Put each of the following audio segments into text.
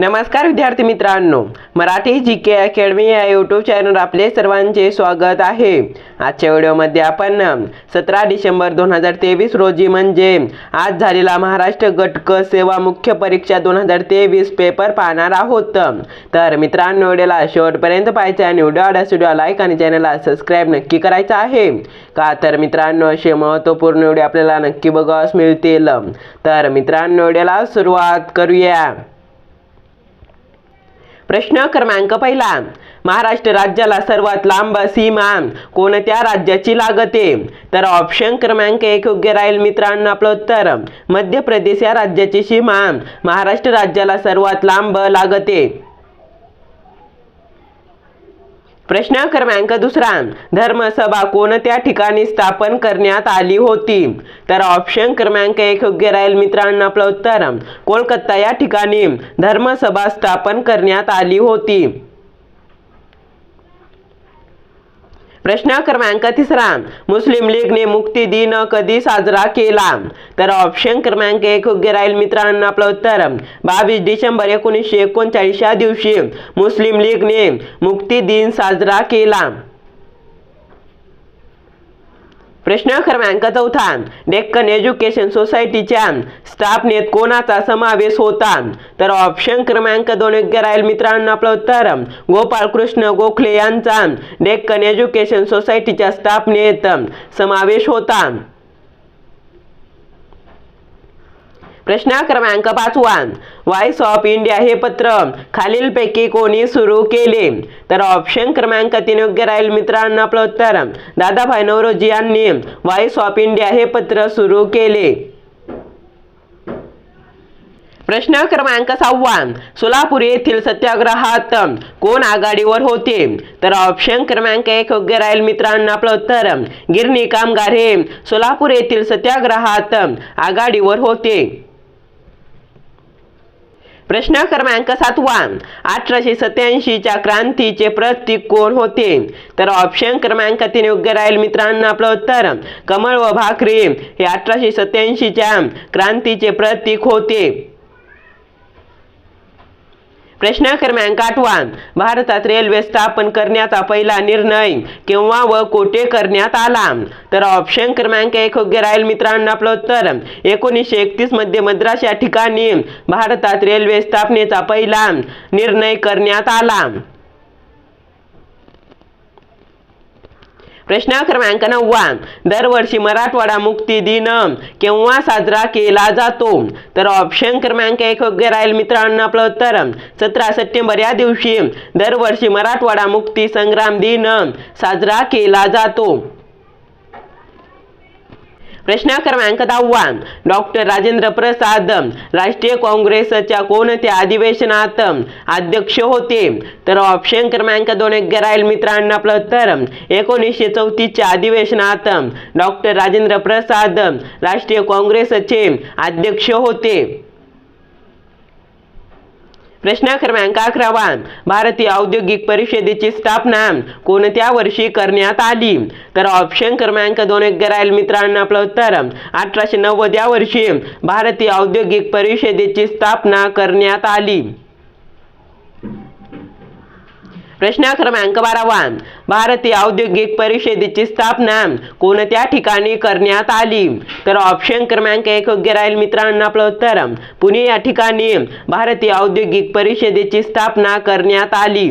नमस्कार विद्यार्थी मित्रांनो. मराठी जी के अकॅडमी या यूट्यूब चॅनल आपले सर्वांचे स्वागत आहे. आजच्या व्हिडिओमध्ये आपण सतरा डिसेंबर दोन हजार तेवीस रोजी म्हणजे आज झालेला महाराष्ट्र गटक सेवा मुख्य परीक्षा दोन हजार तेवीस पेपर पाहणार आहोत. तर मित्रांनो व्हिडिओला शेवटपर्यंत पाहायचं आणि व्हिडिओ आवडल्यास व्हिडिओ लाईक आणि चॅनलला सबस्क्राईब नक्की करायचं आहे. का तर मित्रांनो असे महत्त्वपूर्ण व्हिडिओ आपल्याला नक्की बघावस मिळतील. तर मित्रांनो व्हिडिओला सुरुवात करूया. प्रश्न क्रमांक पहिला. महाराष्ट्र राज्याला सर्वात लांब सीमा कोणत्या राज्याची लागते? तर ऑप्शन क्रमांक एक योग्य राहील मित्रांनो आपलं उत्तर. मध्य प्रदेश या राज्याची सीमा महाराष्ट्र राज्याला सर्वात लांब लागते. प्रश्न क्रमांक दुसरा. धर्मसभा कोणत्या ठिकाणी स्थापन करण्यात आली होती? तर ऑप्शन क्रमांक एक योग्य राहील मित्रांनो आपलं उत्तर. कोलकाता या ठिकाणी धर्मसभा स्थापन करण्यात आली होती. प्रश्न क्रमांक तिसरा. मुस्लिम लीगने मुक्ती दिन कधी साजरा केला? तर ऑप्शन क्रमांक एक योग्य राहील मित्रांनो आपलं उत्तर. बावीस डिसेंबर एकोणीसशे एकोणचाळीस या दिवशी मुस्लिम लीगने मुक्ती दिन साजरा केला. प्रश्न क्रमांक चौथा डेक्कन एज्युकेशन सोसायटीच्या स्थापनेत कोणाचा समावेश होता? तर ऑप्शन क्रमांक दोन योग्य राहील मित्रांनो आपलं उत्तर. गोपाळकृष्ण गोखले यांचा डेक्कन एज्युकेशन सोसायटीच्या स्थापनेत समावेश होता. प्रश्न क्रमांक पाचवा व्हॉइस ऑफ इंडिया हे पत्र खालीलपैकी कोणी सुरू केले? तर ऑप्शन क्रमांक तीन योग्य राहील मित्रांनो आपलं उत्तर. दादाभाई नवरोजी यांनी व्हॉइस ऑफ इंडिया हे पत्र सुरू केले. प्रश्न क्रमांक सहावा सोलापूर येथील सत्याग्रहात कोण आघाडीवर होते? तर ऑप्शन क्रमांक एक योग्य राहील मित्रांनो आपलं उत्तर. गिरणी कामगार हे सोलापूर येथील सत्याग्रहात आघाडीवर होते. प्रश्न क्रमांक सातवा अठराशे सत्याऐंशीच्या क्रांतीचे प्रतीक कोण होते? तर ऑप्शन क्रमांक तीन योग्य राहील मित्रांनो आपलं उत्तर. कमळ व भाकरी. हे अठराशे सत्याऐंशीच्या क्रांतीचे प्रतीक होते. प्रश्न क्रमांक आठवा भारतात रेल्वे स्थापन करण्याचा पहिला निर्णय केव्हा व कोठे करण्यात आला? तर ऑप्शन क्रमांक एक योग्य राहील मित्रांनो आपलं उत्तर. एकोणीसशे एकतीसमध्ये मद्रास या ठिकाणी भारतात रेल्वे स्थापनेचा पहिला निर्णय करण्यात आला. प्रश्न क्रमांक नववा. दरवर्षी मराठवाडा मुक्ती दिन केव्हा साजरा केला जातो? तर ऑप्शन क्रमांक एक योग्य राहील मित्रांनो आपलं उत्तर सतरा सप्टेंबर या दिवशी दरवर्षी मराठवाडा मुक्ती संग्राम दिन साजरा केला जातो. प्रश्न क्रमांक दहावा. डॉक्टर राजेंद्र प्रसाद राष्ट्रीय काँग्रेसच्या कोणत्या अधिवेशनात अध्यक्ष होते? तर ऑप्शन क्रमांक दोन योग्य राहील मित्रांनो आपलं उत्तर. एकोणीसशे चौतीसच्या अधिवेशनात डॉक्टर राजेंद्र प्रसाद राष्ट्रीय काँग्रेसचे अध्यक्ष होते. प्रश्न क्रमांक अकरावा. भारतीय औद्योगिक परिषदेची स्थापना. कोणत्या वर्षी करण्यात आली? तर ऑप्शन क्रमांक दोन योग्य राहील मित्रांनो आपलं उत्तर. अठराशे नव्वद या वर्षी भारतीय औद्योगिक परिषदेची स्थापना करण्यात आली. प्रश्न क्रमांक बारावा. भारतीय औद्योगिक परिषदेची स्थापना कोणत्या ठिकाणी करण्यात आली? तर ऑप्शन क्रमांक एक योग्य राहील मित्रांनो आपलं उत्तर. पुणे या ठिकाणी भारतीय औद्योगिक परिषदेची स्थापना करण्यात आली.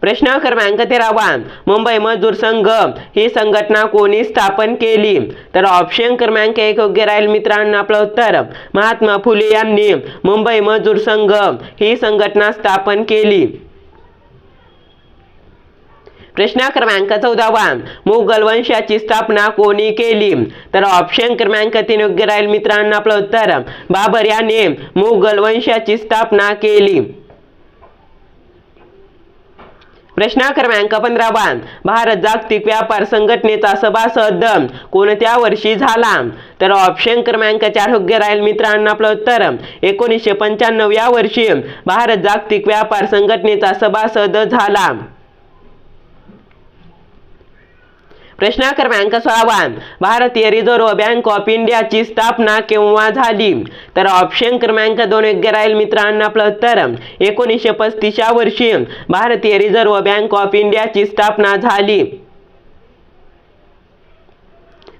प्रश्न क्रमांक तेरावा. मुंबई मजदूर संघ ही संघटना कोणी स्थापन केली? तर ऑप्शन क्रमांक एक योग्य राहील मित्रांनो आपलं उत्तर. महात्मा फुले यांनी मुंबई मजदूर संघ ही संघटना स्थापन केली. प्रश्न क्रमांक चौदावा. मुघल वंशाची स्थापना कोणी केली? तर ऑप्शन क्रमांक तीन योग्य राहील मित्रांनो आपलं उत्तर. बाबर याने मुघल वंशाची स्थापना केली. प्रश्न क्रमांक पंधरावा भारत जागतिक व्यापार संघटनेचा सभासद. कोणत्या वर्षी झाला? तर ऑप्शन क्रमांक चार योग्य राहील मित्रांनो आपलं उत्तर. एकोणीसशे पंच्याण्णव या वर्षी भारत जागतिक व्यापार संघटनेचा सभासद झाला. प्रश्न क्रमांक सोळावा भारतीय रिझर्व्ह बँक ऑफ इंडियाची स्थापना केव्हा झाली? तर ऑप्शन क्रमांक दोन योग्य राहील मित्रांनो आपलं उत्तर एकोणीसशे पस्तीसच्या वर्षी भारतीय रिझर्व्ह बँक ऑफ इंडियाची स्थापना झाली.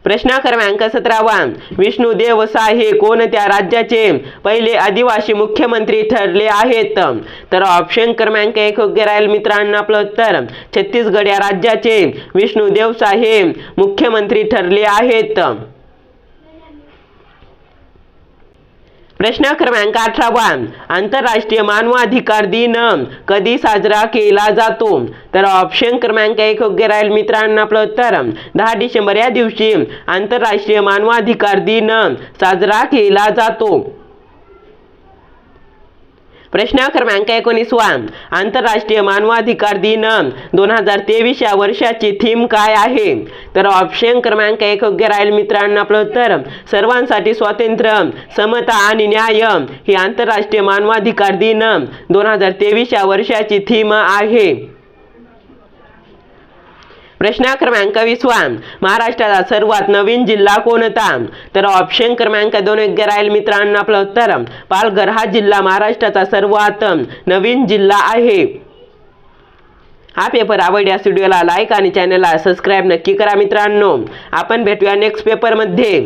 प्रश्न क्रमांक सतरावा. विष्णू देवसा हे कोणत्या राज्याचे? पहिले आदिवासी मुख्यमंत्री ठरले आहेत. तर ऑप्शन क्रमांक एक योग्य राहील मित्रांनो आपलं उत्तर. छत्तीसगड या राज्याचे. विष्णुदेव साहे मुख्यमंत्री ठरले आहेत. प्रश्न क्रमांक अठरावा आंतरराष्ट्रीय मानवाधिकार दिन कधी साजरा केला जातो? तर ऑप्शन क्रमांक एक योग्य राहील मित्रांनो आपलं उत्तर. दहा डिसेंबर या दिवशी आंतरराष्ट्रीय मानवाधिकार दिन साजरा केला जातो. प्रश्न क्रमांक एकोणीसवा आंतरराष्ट्रीय मानवाधिकार दिन. दोन हजार तेवीस या वर्षाची थीम काय आहे? तर ऑप्शन क्रमांक एक योग्य राहील मित्रांनो आपलं उत्तर. सर्वांसाठी स्वातंत्र्य समता आणि न्याय ही आंतरराष्ट्रीय मानवाधिकार दिन. दोन हजार तेवीस या वर्षाची थीम आहे. प्रश्न क्रमांक वीसवा महाराष्ट्राचा सर्वात नवीन जिल्हा कोणता तर ऑप्शन क्रमांक दोन योग्य राहील मित्रांनो आपलं उत्तर. पालघर हा जिल्हा महाराष्ट्राचा सर्वात नवीन जिल्हा आहे. हा पेपर आवडल्यास व्हिडिओला लाईक आणि चॅनलला सबस्क्राईब नक्की करा मित्रांनो. आपण भेटूया नेक्स्ट पेपरमध्ये